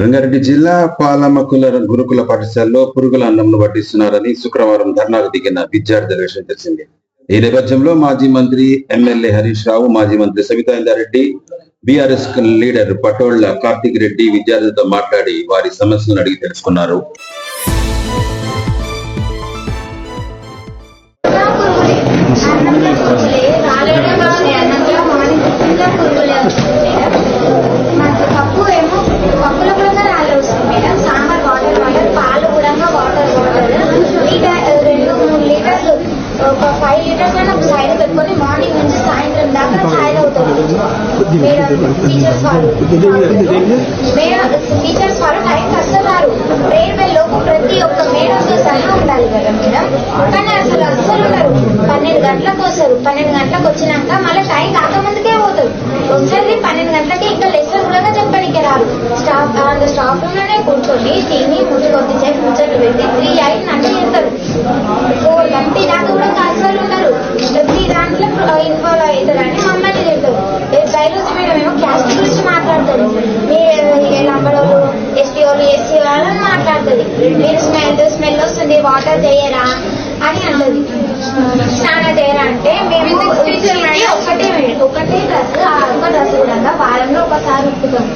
రంగారెడ్డి జిల్లా పాలమకుల గురుకుల పాఠశాలలో పురుగుల అన్నంను వడ్డిస్తున్నారని శుక్రవారం ధర్నాకు దిగిన విద్యార్థుల విషయం తెలిసింది. ఈ నేపథ్యంలో మాజీ మంత్రి ఎమ్మెల్యే హరీష్ రావు మాజీ మంత్రి సవితా ఇందారెడ్డి బీఆర్ఎస్ లీడర్ పటోళ్ళ కార్తిక్ రెడ్డి విద్యార్థులతో మాట్లాడి వారి సమస్యలను అడిగి తెలుసుకున్నారు. ఒక ఫైవ్ లీటర్స్ ఒక సైడ్ పెట్టుకొని మార్నింగ్ నుంచి సాయంత్రం దాకా ఛాయ్ అవుతుంది మేడం టీచర్స్ వాళ్ళు మేడం టీచర్స్ వాళ్ళు టైంకి వస్తున్నారు ప్రేయర్ బెల్ లోపు ప్రతి ఒక్క మేడంతో సహా ఉండాలి కదా మేడం కానీ అసలు అస్సలు ఉండరు పన్నెండు గంటలకు వస్తారు పన్నెండు గంటలకు వచ్చినాక మళ్ళీ టైం కాకముందుకే పోతారు వచ్చేది పన్నెండు గంటలకి ఇంకా లెసన్ కూడా చెప్పడానికి రారు స్టాఫ్ స్టాఫ్ రూమ్లోనే కూర్చొని తిని పదాలు మాట్లాడుతుంది. మీరు స్మెల్ స్మెల్ వస్తుంది వాటర్ చేయరా అని అన్నది స్నానం చేయరా అంటే మేము ఒకటే ఒకటే డ్రెస్ ఒక డ్రెస్ కూడా వారంలో ఒకసారి ఉప్పుతాం.